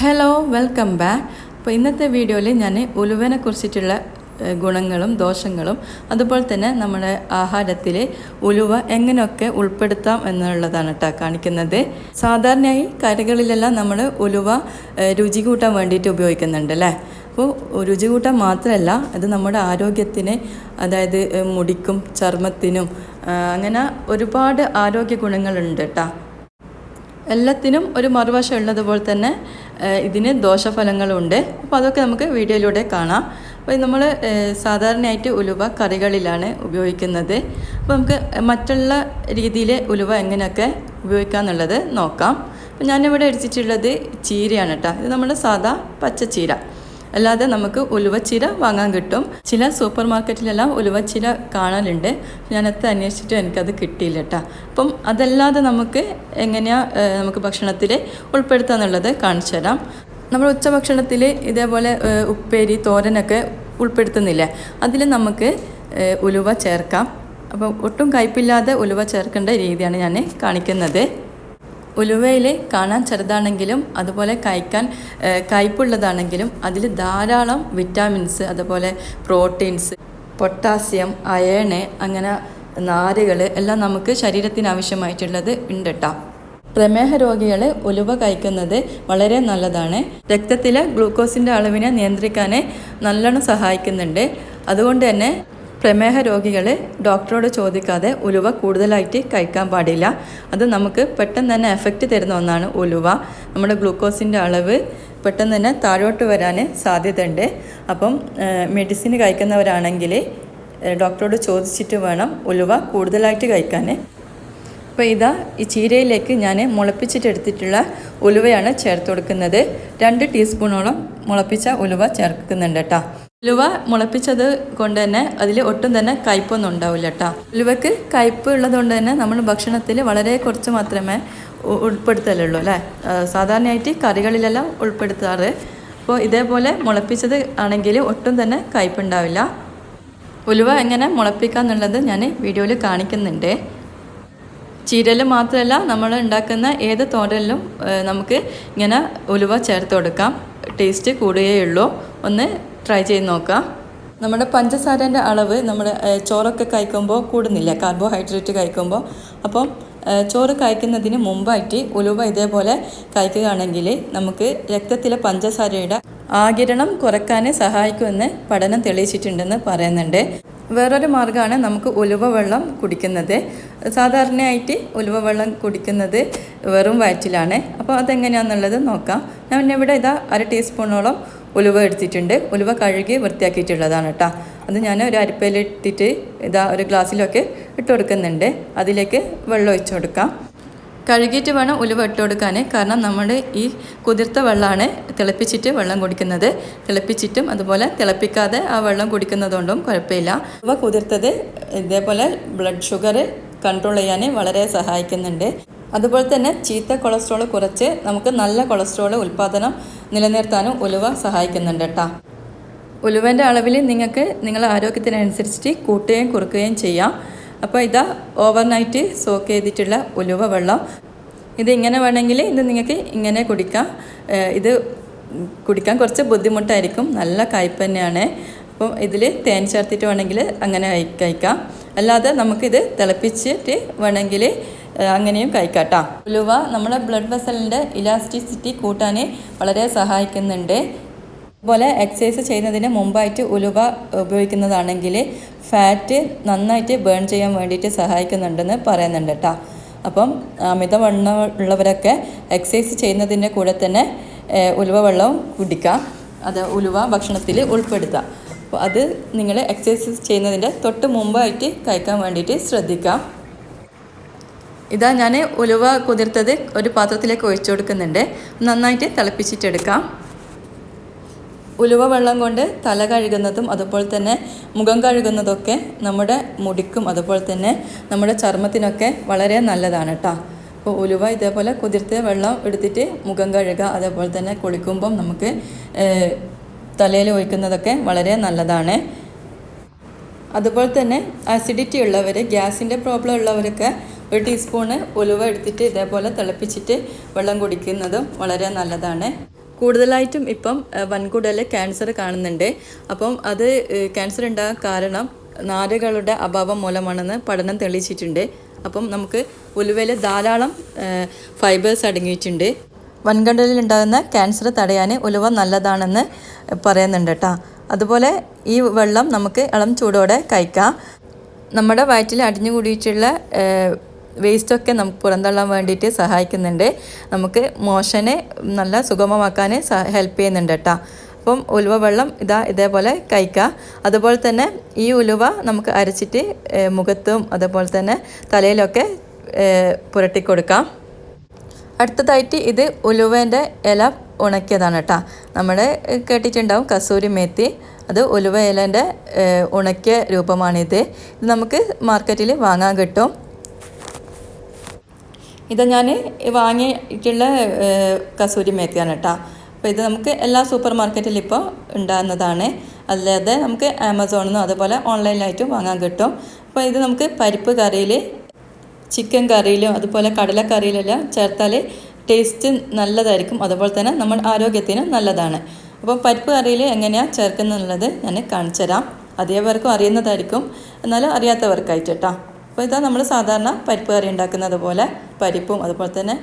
Hello welcome back അപ്പോൾ ഇന്നത്തെ വീഡിയോയിൽ ഞാൻ ഉലുവനെ കുറിച്ചിട്ടുള്ള ഗുണങ്ങളും ദോഷങ്ങളും അതുപോലെ തന്നെ നമ്മുടെ ആഹാരത്തിൽ ഉലുവ എങ്ങനെയൊക്കെ ഉൾപ്പെടുത്താം എന്നുള്ളതാണ് കേട്ടോ കാണിക്കുന്നത്. സാധാരണയായി കറികളിലെല്ലാം നമ്മൾ ഉലുവ രുചി കൂട്ടാൻ വേണ്ടിയിട്ട് ഉപയോഗിക്കുന്നുണ്ട് അല്ലേ? അപ്പോൾ രുചി കൂട്ടാൻ മാത്രമല്ല അത് നമ്മുടെ ആരോഗ്യത്തിന് അതായത് മുടിക്കും ചർമ്മത്തിനും അങ്ങനെ ഒരുപാട് ആരോഗ്യ ഗുണങ്ങളുണ്ട് കേട്ടോ. എല്ലാത്തിനും ഒരു മറുവശം ഉള്ളതുപോലെ തന്നെ ഇതിന് ദോഷഫലങ്ങളുണ്ട്. അപ്പോൾ അതൊക്കെ നമുക്ക് വീഡിയോയിലൂടെ കാണാം. അപ്പോൾ നമ്മൾ സാധാരണയായിട്ട് ഉലുവ കറികളിലാണ് ഉപയോഗിക്കുന്നത്. അപ്പോൾ നമുക്ക് മറ്റുള്ള രീതിയിൽ ഉലുവ എങ്ങനെയൊക്കെ ഉപയോഗിക്കാമെന്നുള്ളത് നോക്കാം. അപ്പോൾ ഞാനിവിടെ എടുത്തിട്ടുള്ളത് ചീരയാണ് കേട്ടോ ഇത് നമ്മുടെ സാധാ പച്ചച്ചീര. അല്ലാതെ നമുക്ക് ഉലുവച്ചീര വാങ്ങാൻ കിട്ടും. ചില സൂപ്പർ മാർക്കറ്റിലെല്ലാം ഉലുവച്ചീര കാണാനുണ്ട്. ഞാനത് അന്വേഷിച്ചിട്ട് എനിക്കത് കിട്ടിയില്ല കേട്ടോ. അപ്പം അതല്ലാതെ നമുക്ക് എങ്ങനെയാണ് നമുക്ക് ഭക്ഷണത്തിൽ ഉൾപ്പെടുത്താന്നുള്ളത് കാണിച്ചു തരാം. നമ്മൾ ഉച്ചഭക്ഷണത്തിൽ ഇതേപോലെ ഉപ്പേരി തോരനൊക്കെ ഉൾപ്പെടുത്തുന്നില്ല? അതിൽ നമുക്ക് ഉലുവ ചേർക്കാം. അപ്പോൾ ഒട്ടും കയ്പില്ലാതെ ഉലുവ ചേർക്കേണ്ട രീതിയാണ് ഞാൻ കാണിക്കുന്നത്. ഉലുവയിൽ കാണാൻ ചെറുതാണെങ്കിലും അതുപോലെ കഴിക്കാൻ കയ്പുള്ളതാണെങ്കിലും അതിൽ ധാരാളം വിറ്റാമിൻസ് അതുപോലെ പ്രോട്ടീൻസ് പൊട്ടാസ്യം അയേണ് അങ്ങനെ നാരുകൾ എല്ലാം നമുക്ക് ശരീരത്തിന് ആവശ്യമായിട്ടുള്ളത് ഉണ്ട് കേട്ടോ പ്രമേഹ രോഗികൾ ഉലുവ കഴിക്കുന്നത് വളരെ നല്ലതാണ്. രക്തത്തിലെ ഗ്ലൂക്കോസിന്റെ അളവിനെ നിയന്ത്രിക്കാൻ നല്ലോണം സഹായിക്കുന്നുണ്ട്. അതുകൊണ്ട് തന്നെ പ്രമേഹ രോഗികളെ ഡോക്ടറോട് ചോദിക്കാതെ ഉലുവ കൂടുതലായിട്ട് കഴിക്കാൻ പാടില്ല. അത് നമുക്ക് പെട്ടെന്ന് തന്നെ എഫക്റ്റ് തരുന്ന ഒന്നാണ് ഉലുവ. നമ്മുടെ ഗ്ലൂക്കോസിന്റെ അളവ് പെട്ടെന്ന് തന്നെ താഴോട്ട് വരാൻ സാധ്യതയുണ്ട്. അപ്പം മെഡിസിൻ കഴിക്കുന്നവരാണെങ്കിൽ ഡോക്ടറോട് ചോദിച്ചിട്ട് വേണം ഉലുവ കൂടുതലായിട്ട് കഴിക്കാൻ അപ്പോൾ ഇതാ ഈ ചീരയിലേക്ക് ഞാൻ മുളപ്പിച്ചിട്ടെടുത്തിട്ടുള്ള ഉലുവയാണ് ചേർത്ത് കൊടുക്കുന്നത്. രണ്ട് ടീസ്പൂണോളം മുളപ്പിച്ച ഉലുവ ചേർക്കുന്നുണ്ട് കേട്ടോ. ഉലുവ മുളപ്പിച്ചത് കൊണ്ട് തന്നെ അതിൽ ഒട്ടും തന്നെ കയ്പൊന്നും ഉണ്ടാവില്ല കേട്ടോ ഉലുവക്ക് കയ്പ് ഉള്ളതുകൊണ്ട് തന്നെ നമ്മൾ ഭക്ഷണത്തിൽ വളരെ കുറച്ച് മാത്രമേ ഉൾപ്പെടുത്തലുള്ളൂ അല്ലേ? സാധാരണയായിട്ട് കറികളിലെല്ലാം ഉൾപ്പെടുത്താറ്. അപ്പോൾ ഇതേപോലെ മുളപ്പിച്ചത് ആണെങ്കിൽ ഒട്ടും തന്നെ കയ്പുണ്ടാവില്ല. ഉലുവ എങ്ങനെ മുളപ്പിക്കാന്നുള്ളത് ഞാൻ വീഡിയോയിൽ കാണിക്കുന്നുണ്ട്. ചീരൽ മാത്രമല്ല നമ്മൾ ഉണ്ടാക്കുന്ന ഏത് തോരലിലും നമുക്ക് ഇങ്ങനെ ഉലുവ ചേർത്ത് കൊടുക്കാം. ടേസ്റ്റ് കൂടുകയുള്ളൂ ഒന്ന് ട്രൈ ചെയ്ത് നോക്കാം. നമ്മുടെ പഞ്ചസാരന്റെ അളവ് നമ്മുടെ ഏഹ്, ചോറൊക്കെ കഴിക്കുമ്പോൾ കൂടുന്നില്ല. കാർബോഹൈഡ്രേറ്റ് കഴിക്കുമ്പോൾ അപ്പം ചോറ് കഴിക്കുന്നതിന് മുമ്പായിട്ട് ഉലുവ ഇതേപോലെ കഴിക്കുകയാണെങ്കിൽ നമുക്ക് രക്തത്തിലെ പഞ്ചസാരയുടെ ആകിരണം കുറയ്ക്കാനേ സഹായിക്കുമെന്ന് പഠനം തെളിയിച്ചിട്ടുണ്ടെന്ന് പറയുന്നുണ്ട്. വേറൊരു മാർഗമാണ് നമുക്ക് ഉലുവ വെള്ളം കുടിക്കുന്നത്. സാധാരണയായിട്ട് ഉലുവ വെള്ളം കുടിക്കുന്നത് വെറും വയറ്റിലാണ്. അപ്പോൾ അതെങ്ങനെയാണെന്നുള്ളത് നോക്കാം. ഞാൻ ഇവിടെ ഇതാ അര ടീസ്പൂണോളം ഉലുവ എടുത്തിട്ടുണ്ട്. ഉലുവ കഴുകി വൃത്തിയാക്കിയിട്ടുള്ളതാണ് കേട്ടോ. അത് ഞാൻ ഒരു അരിപ്പയിലിട്ടിട്ട് ഇതാ ഒരു ഗ്ലാസ്സിലൊക്കെ ഇട്ട് കൊടുക്കുന്നുണ്ട്. അതിലേക്ക് വെള്ളം ഒഴിച്ചു കൊടുക്കാം. കഴുകിയിട്ട് വേണം ഉലുവ ഇട്ട് കൊടുക്കാൻ കാരണം നമ്മൾ ഈ കുതിർത്ത വെള്ളമാണ് തിളപ്പിച്ചിട്ട് വെള്ളം കുടിക്കുന്നത്. തിളപ്പിച്ചിട്ടും അതുപോലെ തിളപ്പിക്കാതെ ആ വെള്ളം കുടിക്കുന്നതുകൊണ്ടും കുഴപ്പമില്ല. ഉലുവ കുതിർത്തത് ഇതേപോലെ ബ്ലഡ് ഷുഗർ കൺട്രോൾ ചെയ്യാൻ വളരെ സഹായിക്കുന്നുണ്ട്. അതുപോലെ തന്നെ ചീത്ത കൊളസ്ട്രോൾ കുറച്ച് നമുക്ക് നല്ല കൊളസ്ട്രോൾ ഉൽപ്പാദനം നിലനിർത്താനും ഉലുവ സഹായിക്കുന്നുണ്ട് കേട്ടോ. ഉലുവന്റെ അളവിൽ നിങ്ങൾക്ക് നിങ്ങളുടെ ആരോഗ്യത്തിനനുസരിച്ചിട്ട് കൂട്ടുകയും കുറുക്കുകയും ചെയ്യാം. അപ്പോൾ ഇതാ ഓവർനൈറ്റ് സോക്ക് ചെയ്തിട്ടുള്ള ഉലുവ വെള്ളം. ഇത് ഇങ്ങനെ വേണമെങ്കിൽ ഇത് നിങ്ങൾക്ക് ഇങ്ങനെ കുടിക്കാം. ഇത് കുടിക്കാൻ കുറച്ച് ബുദ്ധിമുട്ടായിരിക്കും. നല്ല കയ്പ് തന്നെയാണ്. അപ്പം ഇതിൽ തേൻ ചേർത്തിട്ട് വേണമെങ്കിൽ അങ്ങനെ കഴി- കഴിക്കാം. അല്ലാതെ നമുക്കിത് തിളപ്പിച്ചിട്ട് വേണമെങ്കിൽ അങ്ങനെയും കഴിക്കാട്ടാ. ഉലുവ നമ്മുടെ ബ്ലഡ് വെസലിന്റെ ഇലാസ്റ്റിസിറ്റി കൂട്ടാൻ വളരെ സഹായിക്കുന്നുണ്ട്. അതുപോലെ എക്സസൈസ് ചെയ്യുന്നതിന് മുമ്പായിട്ട് ഉലുവ ഉപയോഗിക്കുന്നതാണെങ്കിൽ ഫാറ്റ് നന്നായിട്ട് ബേൺ ചെയ്യാൻ വേണ്ടിയിട്ട് സഹായിക്കുന്നുണ്ടെന്ന് പറയുന്നുണ്ട് കേട്ടോ. അപ്പം അമിതവണ്ണം ഉള്ളവരൊക്കെ എക്സസൈസ് ചെയ്യുന്നതിന്റെ കൂടെ തന്നെ ഉലുവ വെള്ളവും കുടിക്കാം. അത് ഉലുവ ഭക്ഷണത്തിൽ ഉൾപ്പെടുത്താം. അപ്പോൾ അത് നിങ്ങൾ എക്സസൈസ് ചെയ്യുന്നതിന്റെ തൊട്ട് മുമ്പായിട്ട് കഴിക്കാൻ വേണ്ടിയിട്ട് ശ്രദ്ധിക്കാം. ഇതാ ഞാൻ ഉലുവ കുതിർത്തത് ഒരു പാത്രത്തിലേക്ക് ഒഴിച്ചു കൊടുക്കുന്നുണ്ട്. നന്നായിട്ട് തിളപ്പിച്ചിട്ടെടുക്കാം ഉലുവ വെള്ളം കൊണ്ട് തല കഴുകുന്നതും അതുപോലെ തന്നെ മുഖം കഴുകുന്നതൊക്കെ നമ്മുടെ മുടിക്കും അതുപോലെ തന്നെ നമ്മുടെ ചർമ്മത്തിനൊക്കെ വളരെ നല്ലതാണ് കേട്ടോ. അപ്പോൾ ഉലുവ ഇതേപോലെ കുതിർത്ത വെള്ളം എടുത്തിട്ട് മുഖം കഴുകുക അതേപോലെ തന്നെ കുളിക്കുമ്പം നമുക്ക് തലയിൽ ഒഴിക്കുന്നതൊക്കെ വളരെ നല്ലതാണ്. അതുപോലെ തന്നെ അസിഡിറ്റി ഉള്ളവർ ഗ്യാസിന്റെ പ്രോബ്ലം ഉള്ളവരൊക്കെ ഒരു ടീസ്പൂണ് ഉലുവ എടുത്തിട്ട് ഇതേപോലെ തിളപ്പിച്ചിട്ട് വെള്ളം കുടിക്കുന്നതും വളരെ നല്ലതാണ്. കൂടുതലായിട്ടും ഇപ്പം വൻകുടൽ ക്യാൻസർ കാണുന്നുണ്ട്. അപ്പം അത് ക്യാൻസർ ഉണ്ടാകാൻ കാരണം നാരുകളുടെ അഭാവം മൂലമാണെന്ന് പഠനം തെളിയിച്ചിട്ടുണ്ട്. അപ്പം നമുക്ക് ഉലുവയിൽ ധാരാളം ഫൈബേഴ്സ് അടങ്ങിയിട്ടുണ്ട്. വൻകടലിൽ ഉണ്ടാകുന്ന ക്യാൻസർ തടയാൻ ഉലുവ നല്ലതാണെന്ന് പറയുന്നുണ്ട് കേട്ടോ അതുപോലെ ഈ വെള്ളം നമുക്ക് ഇളം ചൂടോടെ കഴിക്കാം. നമ്മുടെ വയറ്റിൽ അടിഞ്ഞു കൂടിയിട്ടുള്ള വേസ്റ്റൊക്കെ നമുക്ക് പുറന്തള്ളാൻ വേണ്ടിയിട്ട് സഹായിക്കുന്നുണ്ട്. നമുക്ക് മോഷനെ നല്ല സുഗമമാക്കാൻ ഹെൽപ്പ് ചെയ്യുന്നുണ്ട് കേട്ടോ അപ്പം ഉലുവ വെള്ളം ഇതാ ഇതേപോലെ കഴിക്കുക അതുപോലെ തന്നെ ഈ ഉലുവ നമുക്ക് അരച്ചിട്ട് മുഖത്തും അതുപോലെ തന്നെ തലയിലൊക്കെ പുരട്ടിക്കൊടുക്കാം. അടുത്തതായിട്ട് ഇത് ഉലുവേന്റെ ഇല ഉണക്കിയതാണ് കേട്ടോ. നമ്മൾ കേട്ടിട്ടുണ്ടാവും കസൂരി മേത്തി. അത് ഉലുവ ഇലന്റെ ഉണക്കിയ രൂപമാണിത്. ഇത് നമുക്ക് മാർക്കറ്റിൽ വാങ്ങാൻ കിട്ടും. ഇത് ഞാൻ വാങ്ങിയിട്ടുള്ള കസൂരി മേത്തിയാണ് കേട്ടോ. അപ്പോൾ ഇത് നമുക്ക് എല്ലാ സൂപ്പർ മാർക്കറ്റിലും ഇപ്പോൾ ഉണ്ടാകുന്നതാണ്. അല്ലാതെ നമുക്ക് ആമസോണിൽ നിന്നും അതുപോലെ ഓൺലൈനിലായിട്ടും വാങ്ങാൻ കിട്ടും. അപ്പോൾ ഇത് നമുക്ക് പരിപ്പ് കറിയിൽ ചിക്കൻ കറിയിലും അതുപോലെ കടലക്കറിയിലെല്ലാം ചേർത്താൽ ടേസ്റ്റ് നല്ലതായിരിക്കും. അതുപോലെ തന്നെ നമ്മൾ ആരോഗ്യത്തിനും നല്ലതാണ്. അപ്പോൾ പരിപ്പ് കറിയിൽ എങ്ങനെയാണ് ചേർക്കുന്നുള്ളത് ഞാൻ കാണിച്ചു തരാം. അതേവർക്കും അറിയുന്നതായിരിക്കും. എന്നാലും അറിയാത്തവർക്കായിട്ട് അപ്പോൾ ഇതാ നമ്മൾ സാധാരണ പരിപ്പ് കറി ഉണ്ടാക്കുന്നത് പോലെ പരിപ്പും അതുപോലെ തന്നെ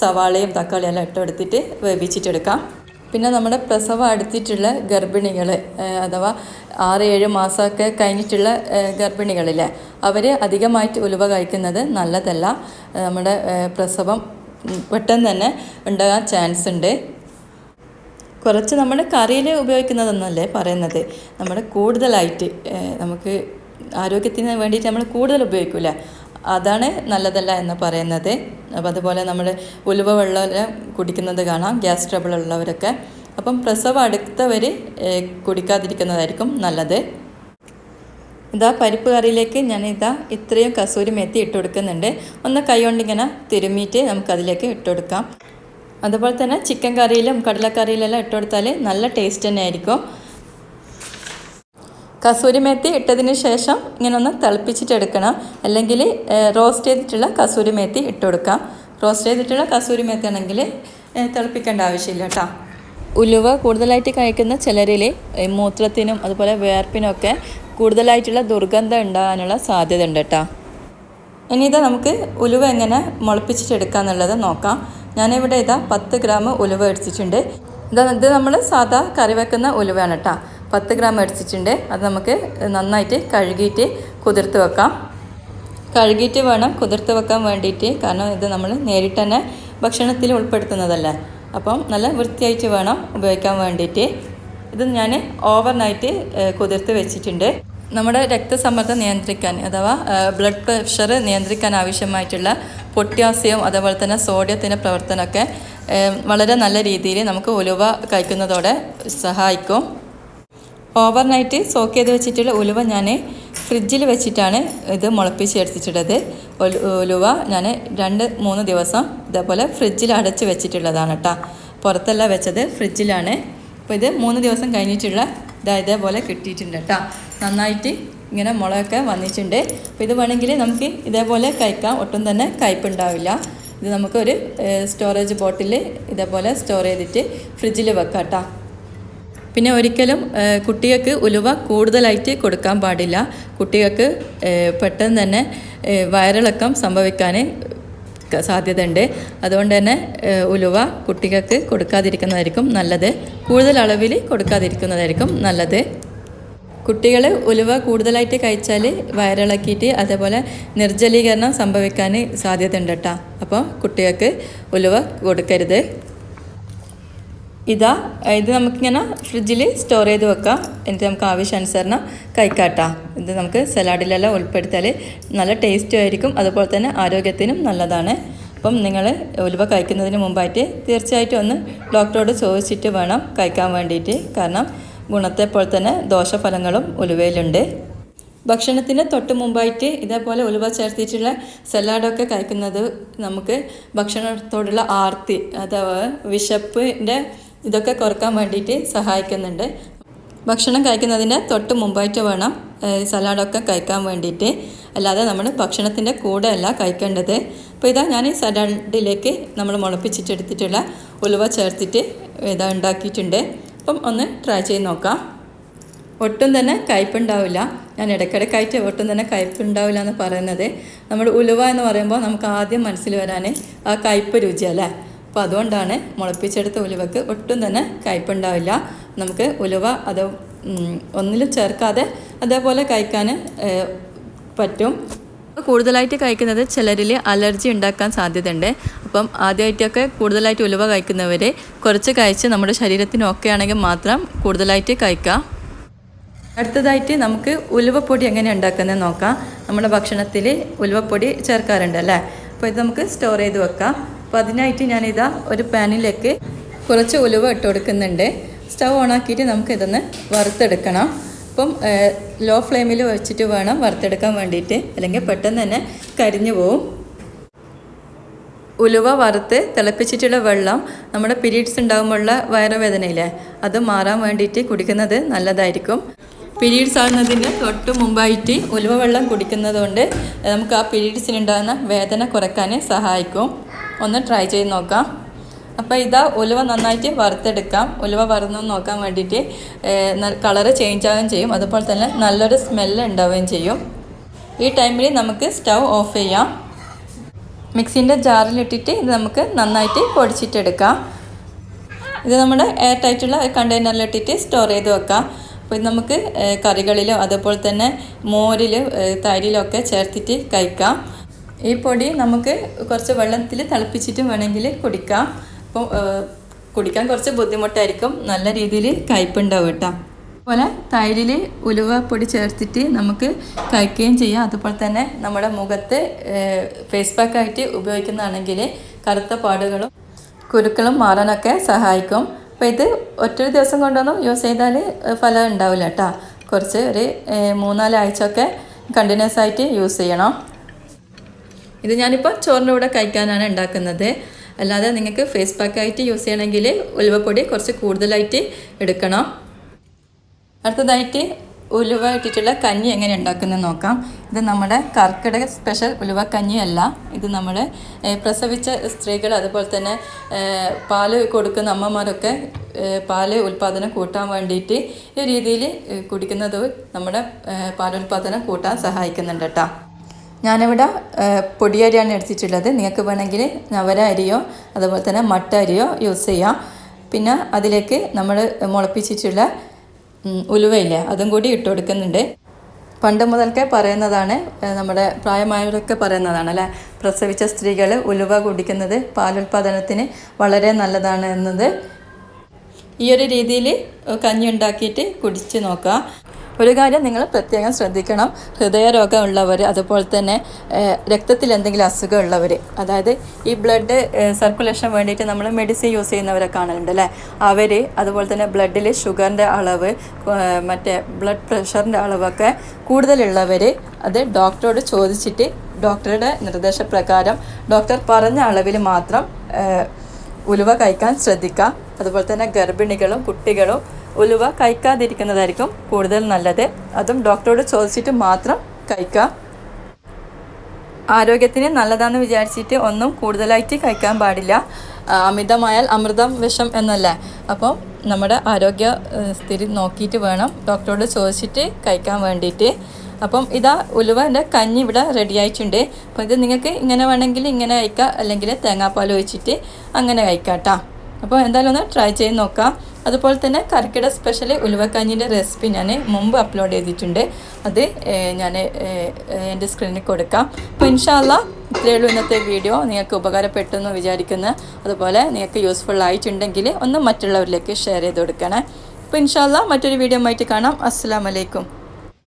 സവാളയും തക്കാളിയും എല്ലാം ഇട്ടെടുത്തിട്ട് വേവിച്ചിട്ടെടുക്കാം പിന്നെ നമ്മുടെ പ്രസവം അടുത്തിട്ടുള്ള ഗർഭിണികൾ അഥവാ ആറ് ഏഴ് മാസമൊക്കെ കഴിഞ്ഞിട്ടുള്ള ഗർഭിണികളില്ലേ അവർ അധികമായിട്ട് ഉലുവ കഴിക്കുന്നത് നല്ലതല്ല. നമ്മുടെ പ്രസവം പെട്ടെന്ന് തന്നെ ഉണ്ടാകാൻ ചാൻസ് ഉണ്ട്. കുറച്ച് നമ്മൾ കറിയിൽ ഉപയോഗിക്കുന്നതെന്നല്ലേ പറയുന്നത്. നമ്മുടെ കൂടുതലായിട്ട് നമുക്ക് ആരോഗ്യത്തിന് വേണ്ടിയിട്ട് നമ്മൾ കൂടുതൽ ഉപയോഗിക്കില്ല അതാണ് നല്ലതല്ല എന്ന് പറയുന്നത്. അപ്പം അതുപോലെ നമ്മൾ ഉലുവ വെള്ളം കുടിക്കുന്നത് കാണാം ഗ്യാസ് ട്രബിൾ ഉള്ളവരൊക്കെ. അപ്പം പ്രസവം അടുത്തവർ കുടിക്കാതിരിക്കുന്നതായിരിക്കും നല്ലത്. ഇതാ പരിപ്പ് കറിയിലേക്ക് ഞാൻ ഇതാ ഇത്രയും കസൂരി മെത്തി ഇട്ട് കൊടുക്കുന്നുണ്ട്. ഒന്ന് കൈ കൊണ്ടിങ്ങനെ തിരുമ്മിയിട്ട് നമുക്കതിലേക്ക് ഇട്ട് കൊടുക്കാം. അതുപോലെ തന്നെ ചിക്കൻ കറിയിലും കടലക്കറിയിലെല്ലാം ഇട്ട് കൊടുത്താൽ നല്ല ടേസ്റ്റ് തന്നെ ആയിരിക്കും കസൂരി മേത്തി ഇട്ടതിന് ശേഷം ഇങ്ങനെ ഒന്ന് തിളപ്പിച്ചിട്ടെടുക്കണം. അല്ലെങ്കിൽ റോസ്റ്റ് ചെയ്തിട്ടുള്ള കസൂരി മേത്തി ഇട്ട് കൊടുക്കാം റോസ്റ്റ് ചെയ്തിട്ടുള്ള കസൂരി മേത്തി ആണെങ്കിൽ തിളപ്പിക്കേണ്ട ആവശ്യമില്ല കേട്ടോ. ഉലുവ കൂടുതലായിട്ട് കഴിക്കുന്ന ചിലരിൽ മൂത്രത്തിനും അതുപോലെ വേർപ്പിനൊക്കെ കൂടുതലായിട്ടുള്ള ദുർഗന്ധം ഉണ്ടാകാനുള്ള സാധ്യത ഉണ്ട് കേട്ടോ. ഇനി ഇതാ നമുക്ക് ഉലുവ എങ്ങനെ മുളപ്പിച്ചിട്ടെടുക്കാന്നുള്ളത് നോക്കാം. ഞാനിവിടെ ഇതാ പത്ത് ഗ്രാം ഉലുവ എടുത്തിട്ടുണ്ട്. ഇത് നമ്മൾ സാധാ കറി വെക്കുന്ന ഉലുവയാണ് കേട്ടോ. പത്ത് ഗ്രാം അടിച്ചിട്ടുണ്ട്. അത് നമുക്ക് നന്നായിട്ട് കഴുകിയിട്ട് കുതിർത്ത് വെക്കാം. കഴുകിയിട്ട് വേണം കുതിർത്ത് വെക്കാൻ വേണ്ടിയിട്ട്. കാരണം ഇത് നമ്മൾ നേരിട്ട് തന്നെ ഭക്ഷണത്തിൽ ഉൾപ്പെടുത്തുന്നതല്ലേ. അപ്പം നല്ല വൃത്തിയായിട്ട് വേണം ഉപയോഗിക്കാൻ വേണ്ടിയിട്ട്. ഇത് ഞാൻ ഓവർ നൈറ്റ് കുതിർത്ത് വെച്ചിട്ടുണ്ട്. നമ്മുടെ രക്തസമ്മർദ്ദം നിയന്ത്രിക്കാൻ അഥവാ ബ്ലഡ് പ്രഷർ നിയന്ത്രിക്കാൻ ആവശ്യമായിട്ടുള്ള പൊട്ടാസ്യം അതേപോലെ തന്നെ സോഡിയത്തിന്റെ പ്രവർത്തനമൊക്കെ വളരെ നല്ല രീതിയിൽ നമുക്ക് ഉലുവ കഴിക്കുന്നതോടെ സഹായിക്കും. ഓവർനൈറ്റ് സോക്ക് ചെയ്ത് വെച്ചിട്ടുള്ള ഉലുവ ഞാൻ ഫ്രിഡ്ജിൽ വെച്ചിട്ടാണ് ഇത് മുളപ്പിച്ച് എടുത്തിട്ടുള്ളത്. ഉലുവ ഞാൻ രണ്ട് മൂന്ന് ദിവസം ഇതേപോലെ ഫ്രിഡ്ജിൽ അടച്ച് വെച്ചിട്ടുള്ളതാണ് കേട്ടോ പുറത്തല്ല വെച്ചത് ഫ്രിഡ്ജിലാണ്. അപ്പോൾ ഇത് മൂന്ന് ദിവസം കഴിഞ്ഞിട്ടുള്ള ഇതാ ഇതേപോലെ കിട്ടിയിട്ടുണ്ട് കേട്ടോ നന്നായിട്ട് ഇങ്ങനെ മുളകൊക്കെ വന്നിട്ടുണ്ട്. അപ്പോൾ ഇത് വേണമെങ്കിൽ നമുക്ക് ഇതേപോലെ കഴിക്കാം. ഒട്ടും തന്നെ കയ്പുണ്ടാവില്ല ഇത് നമുക്കൊരു സ്റ്റോറേജ് ബോട്ടിൽ ഇതേപോലെ സ്റ്റോർ ചെയ്തിട്ട് ഫ്രിഡ്ജിൽ വെക്കാം കേട്ടോ പിന്നെ ഒരിക്കലും കുട്ടികൾക്ക് ഉലുവ കൂടുതലായിട്ട് കൊടുക്കാൻ പാടില്ല. കുട്ടികൾക്ക് പെട്ടെന്ന് തന്നെ വയറിളക്കം സംഭവിക്കാൻ സാധ്യതയുണ്ട്. അതുകൊണ്ട് തന്നെ ഉലുവ കുട്ടികൾക്ക് കൊടുക്കാതിരിക്കുന്നതായിരിക്കും നല്ലത്. കൂടുതൽ അളവിൽ കൊടുക്കാതിരിക്കുന്നതായിരിക്കും നല്ലത്. കുട്ടികൾ ഉലുവ കൂടുതലായിട്ട് കഴിച്ചാൽ വയറിളക്കിയിട്ട് അതേപോലെ നിർജലീകരണം സംഭവിക്കാൻ സാധ്യതയുണ്ട് കേട്ടോ അപ്പോൾ കുട്ടികൾക്ക് ഉലുവ കൊടുക്കരുത്. ഇതാ ഇത് നമുക്കിങ്ങനെ ഫ്രിഡ്ജിൽ സ്റ്റോർ ചെയ്ത് വെക്കാം. എന്നിട്ട് നമുക്ക് ആവശ്യാനുസരണം കഴിക്കാട്ടാ. ഇത് നമുക്ക് സലാഡിലെല്ലാം ഉൾപ്പെടുത്തിയാൽ നല്ല ടേസ്റ്റും ആയിരിക്കും. അതുപോലെ തന്നെ ആരോഗ്യത്തിനും നല്ലതാണ്. അപ്പം നിങ്ങൾ ഉലുവ കഴിക്കുന്നതിന് മുമ്പായിട്ട് തീർച്ചയായിട്ടും ഒന്ന് ഡോക്ടറോട് ചോദിച്ചിട്ട് വേണം കഴിക്കാൻ വേണ്ടിയിട്ട്. കാരണം ഗുണത്തെ പോലെ തന്നെ ദോഷഫലങ്ങളും ഉലുവയിലുണ്ട്. ഭക്ഷണത്തിന് തൊട്ട് മുമ്പായിട്ട് ഇതേപോലെ ഉലുവ ചേർത്തിട്ടുള്ള സലാഡൊക്കെ കഴിക്കുന്നത് നമുക്ക് ഭക്ഷണത്തോടുള്ള ആർത്തി അഥവാ വിശപ്പിന്റെ ഇതൊക്കെ കുറയ്ക്കാൻ വേണ്ടിയിട്ട് സഹായിക്കുന്നുണ്ട്. ഭക്ഷണം കഴിക്കുന്നതിന് തൊട്ട് മുമ്പായിട്ട് വേണം സലാഡൊക്കെ കഴിക്കാൻ വേണ്ടിയിട്ട്. അല്ലാതെ നമ്മൾ ഭക്ഷണത്തിന്റെ കൂടെ അല്ല കഴിക്കേണ്ടത്. അപ്പോൾ ഇതാ ഞാൻ ഈ സലാഡിലേക്ക് നമ്മൾ മുളപ്പിച്ചിട്ടെടുത്തിട്ടുള്ള ഉലുവ ചേർത്തിട്ട് ഇതാ ഉണ്ടാക്കിയിട്ടുണ്ട്. അപ്പം ഒന്ന് ട്രൈ ചെയ്ത് നോക്കാം. ഒട്ടും തന്നെ കയ്പുണ്ടാവില്ല ഞാൻ ഇടയ്ക്കിടയ്ക്കായിട്ട് ഒട്ടും തന്നെ കയ്പുണ്ടാവില്ല എന്ന് പറയുന്നത്. നമ്മൾ ഉലുവ എന്ന് പറയുമ്പോൾ നമുക്ക് ആദ്യം മനസ്സിൽ വരാൻ ആ കയ്പ് രുചിയല്ലേ അപ്പോൾ അതുകൊണ്ടാണ് മുളപ്പിച്ചെടുത്ത ഉലുവക്ക് ഒട്ടും തന്നെ കയ്പുണ്ടാവില്ല നമുക്ക് ഉലുവ അത് ഒന്നിലും ചേർക്കാതെ അതേപോലെ കഴിക്കാൻ പറ്റും. കൂടുതലായിട്ട് കഴിക്കുന്നത് ചിലരിൽ അലർജി ഉണ്ടാക്കാൻ സാധ്യതയുണ്ട്. അപ്പം ആദ്യമായിട്ടൊക്കെ കൂടുതലായിട്ട് ഉലുവ കഴിക്കുന്നവർ കുറച്ച് കഴിച്ച് നമ്മുടെ ശരീരത്തിന് ഓക്കെ ആണെങ്കിൽ മാത്രം കൂടുതലായിട്ട് കഴിക്കാം. അടുത്തതായിട്ട് നമുക്ക് ഉലുവപ്പൊടി എങ്ങനെ ഉണ്ടാക്കുന്നത് നോക്കാം. നമ്മുടെ ഭക്ഷണത്തിൽ ഉലുവപ്പൊടി ചേർക്കാറുണ്ട് അല്ലേ? അപ്പോൾ ഇത് നമുക്ക് സ്റ്റോർ ചെയ്ത് വെക്കാം. അപ്പോൾ അതിനായിട്ട് ഞാനിതാ ഒരു പാനിലേക്ക് കുറച്ച് ഉലുവ ഇട്ട് കൊടുക്കുന്നുണ്ട്. സ്റ്റൗ ഓണാക്കിയിട്ട് നമുക്ക് ഇതൊന്ന് വറുത്തെടുക്കണം. അപ്പം ലോ ഫ്ലെയിമിൽ വെച്ചിട്ട് വേണം വറുത്തെടുക്കാൻ വേണ്ടിയിട്ട്. അല്ലെങ്കിൽ പെട്ടെന്ന് തന്നെ കരിഞ്ഞു പോവും. ഉലുവ വറുത്ത് തിളപ്പിച്ചിട്ടുള്ള വെള്ളം നമ്മുടെ പീരീഡ്സ് ഉണ്ടാകുമ്പോഴുള്ള വയറുവേദനയില്ലേ? അത് മാറാൻ വേണ്ടിയിട്ട് കുടിക്കുന്നത് നല്ലതായിരിക്കും. പീരീഡ്സ് ആകുന്നതിന് തൊട്ട് മുമ്പായിട്ട് ഉലുവ വെള്ളം കുടിക്കുന്നത് കൊണ്ട് നമുക്ക് ആ പീരീഡ്സിനുണ്ടാകുന്ന വേദന കുറയ്ക്കാൻ സഹായിക്കും. ഒന്ന് ട്രൈ ചെയ്ത് നോക്കാം. അപ്പോൾ ഇതാ ഉലുവ നന്നായിട്ട് വറുത്തെടുക്കാം. ഉലുവ വറന്നു നോക്കാൻ വേണ്ടിയിട്ട് കളറ് ചേഞ്ച് ആവുകയും ചെയ്യും. അതുപോലെ തന്നെ നല്ലൊരു സ്മെല്ല് ഉണ്ടാവുകയും ചെയ്യും. ഈ ടൈമിൽ നമുക്ക് സ്റ്റൗ ഓഫ് ചെയ്യാം. മിക്സിന്റെ ജാറിലിട്ടിട്ട് ഇത് നമുക്ക് നന്നായിട്ട് പൊടിച്ചിട്ടെടുക്കാം. ഇത് നമ്മുടെ എയർ ടൈറ്റുള്ള കണ്ടെയ്നറിലിട്ടിട്ട് സ്റ്റോർ ചെയ്ത് വെക്കാം. അപ്പോൾ ഇത് നമുക്ക് കറികളിലോ അതുപോലെ തന്നെ മോരിൽ തൈരിലൊക്കെ ചേർത്തിട്ട് കഴിക്കാം. ഈ പൊടി നമുക്ക് കുറച്ച് വെള്ളത്തിൽ തിളപ്പിച്ചിട്ട് വേണമെങ്കിൽ കുടിക്കാം. അപ്പോൾ ഏഹ്, കുടിക്കാൻ കുറച്ച് ബുദ്ധിമുട്ടായിരിക്കും. നല്ല രീതിയിൽ കയ്പുണ്ടാവും കേട്ടോ. അതുപോലെ തൈരിൽ ഉലുവ പൊടി ചേർത്തിട്ട് നമുക്ക് കഴിക്കുകയും ചെയ്യാം. അതുപോലെ തന്നെ നമ്മുടെ മുഖത്ത് ഫേസ് പാക്കായിട്ട് ഉപയോഗിക്കുന്നതാണെങ്കിൽ കറുത്ത പാടുകളും കുരുക്കളും മാറാനൊക്കെ സഹായിക്കും. അപ്പോൾ ഇത് ഒറ്റൊരു ദിവസം കൊണ്ടൊന്നും യൂസ് ചെയ്താൽ ഫലം ഉണ്ടാവില്ല കേട്ടോ. കുറച്ച് ഒരു മൂന്നാലാഴ്ച ഒക്കെ കണ്ടിന്യൂസ് ആയിട്ട് യൂസ് ചെയ്യണം. ഇത് ഞാനിപ്പോൾ ചോറിന്റെ കൂടെ കഴിക്കാനാണ് ഉണ്ടാക്കുന്നത്. അല്ലാതെ നിങ്ങൾക്ക് ഫേസ് പാക്കായിട്ട് യൂസ് ചെയ്യണമെങ്കിൽ ഉലുവപ്പൊടി കുറച്ച് കൂടുതലായിട്ട് എടുക്കണം. അടുത്തതായിട്ട് ഉലുവ ഇട്ടിട്ടുള്ള കഞ്ഞി എങ്ങനെ ഉണ്ടാക്കുന്നത് നോക്കാം. ഇത് നമ്മുടെ കർക്കിടക സ്പെഷ്യൽ ഉലുവ കഞ്ഞിയല്ല. ഇത് നമ്മൾ പ്രസവിച്ച സ്ത്രീകൾ അതുപോലെ തന്നെ പാൽ കൊടുക്കുന്ന അമ്മമാരൊക്കെ പാൽ ഉൽപ്പാദനം കൂട്ടാൻ വേണ്ടിയിട്ട് ഈ രീതിയിൽ കുടിക്കുന്നത് നമ്മുടെ പാലുൽപാദനം കൂട്ടാൻ സഹായിക്കുന്നുണ്ട് കേട്ടോ. ഞാനിവിടെ പൊടിയരിയാണ് എടുത്തിട്ടുള്ളത്. നിങ്ങൾക്ക് വേണമെങ്കിൽ നവര അരിയോ അതുപോലെ തന്നെ മട്ട അരിയോ യൂസ് ചെയ്യാം. പിന്നെ അതിലേക്ക് നമ്മൾ മുളപ്പിച്ചിട്ടുള്ള ഉലുവയില്ലേ അതും കൂടി ഇട്ട് കൊടുക്കുന്നുണ്ട്. പണ്ട് മുതൽക്കേ പറയുന്നതാണ് നമ്മുടെ പ്രായമായവരൊക്കെ പറയുന്നതാണ് അല്ലേ? പ്രസവിച്ച സ്ത്രീകൾ ഉലുവ കുടിക്കുന്നത് പാലുൽപാദനത്തിന് വളരെ നല്ലതാണ് എന്നത്. ഈ ഒരു രീതിയിൽ കഞ്ഞി ഉണ്ടാക്കിയിട്ട് കുടിച്ച് നോക്കുക. ഒരു കാര്യം നിങ്ങൾ പ്രത്യേകം ശ്രദ്ധിക്കണം. ഹൃദയരോഗമുള്ളവർ അതുപോലെ തന്നെ രക്തത്തിൽ എന്തെങ്കിലും അസുഖമുള്ളവർ അതായത് ഈ ബ്ലഡ് സർക്കുലേഷൻ വേണ്ടിയിട്ട് നമ്മൾ മെഡിസിൻ യൂസ് ചെയ്യുന്നവരെ കാണലുണ്ട് അല്ലേ? അവർ അതുപോലെ തന്നെ ബ്ലഡിൽ ഷുഗറിന്റെ അളവ് മറ്റേ ബ്ലഡ് പ്രഷറിന്റെ അളവൊക്കെ കൂടുതലുള്ളവർ അത് ഡോക്ടറോട് ചോദിച്ചിട്ട് ഡോക്ടറുടെ നിർദ്ദേശപ്രകാരം ഡോക്ടർ പറഞ്ഞ അളവിൽ മാത്രം ഉലുവ കഴിക്കാൻ ശ്രദ്ധിക്കുക. അതുപോലെ തന്നെ ഗർഭിണികളും കുട്ടികളും ഉലുവ കഴിക്കാതിരിക്കുന്നതായിരിക്കും കൂടുതൽ നല്ലത്. അതും ഡോക്ടറോട് ചോദിച്ചിട്ട് മാത്രം കഴിക്കുക. ആരോഗ്യത്തിന് നല്ലതാണെന്ന് വിചാരിച്ചിട്ട് ഒന്നും കൂടുതലായിട്ട് കഴിക്കാൻ പാടില്ല. അമിതമായാൽ അമൃതം വിഷം എന്നല്ലേ. അപ്പോൾ നമ്മുടെ ആരോഗ്യ സ്ഥിതി നോക്കിയിട്ട് വേണം ഡോക്ടറോട് ചോദിച്ചിട്ട് കഴിക്കാൻ വേണ്ടിയിട്ട്. അപ്പം ഇതാ ഉലുവന്റെ കഞ്ഞി ഇവിടെ റെഡി ആയിട്ടുണ്ട്. അപ്പോൾ ഇത് നിങ്ങൾക്ക് ഇങ്ങനെ വേണമെങ്കിൽ ഇങ്ങനെ കഴിക്കാം അല്ലെങ്കിൽ തേങ്ങാപ്പാൽ ഒഴിച്ചിട്ട് അങ്ങനെ കഴിക്കാം കേട്ടോ. അപ്പോൾ എന്തായാലും ഒന്ന് ട്രൈ ചെയ്ത് നോക്കാം. അതുപോലെ തന്നെ കർക്കിട സ്പെഷ്യൽ ഉലുവക്കഞ്ഞിന്റെ റെസിപ്പി ഞാൻ മുമ്പ് അപ്ലോഡ് ചെയ്തിട്ടുണ്ട്. അത് ഞാൻ എന്റെ സ്ക്രീനിൽ കൊടുക്കാം. അപ്പോൾ ഇൻഷാല്ല ഇത്രയേ ഉള്ളൂ ഇന്നത്തെ വീഡിയോ നിങ്ങൾക്ക് ഉപകാരപ്പെട്ടു എന്ന് വിചാരിക്കുന്നു. അതുപോലെ നിങ്ങൾക്ക് യൂസ്ഫുൾ ആയിട്ടുണ്ടെങ്കിൽ ഒന്ന് മറ്റുള്ളവരിലേക്ക് ഷെയർ ചെയ്ത് കൊടുക്കണേ. അപ്പോൾ ഇൻഷാല്ല മറ്റൊരു വീഡിയോ ആയിട്ട് കാണാം. അസ്സാം വലൈക്കും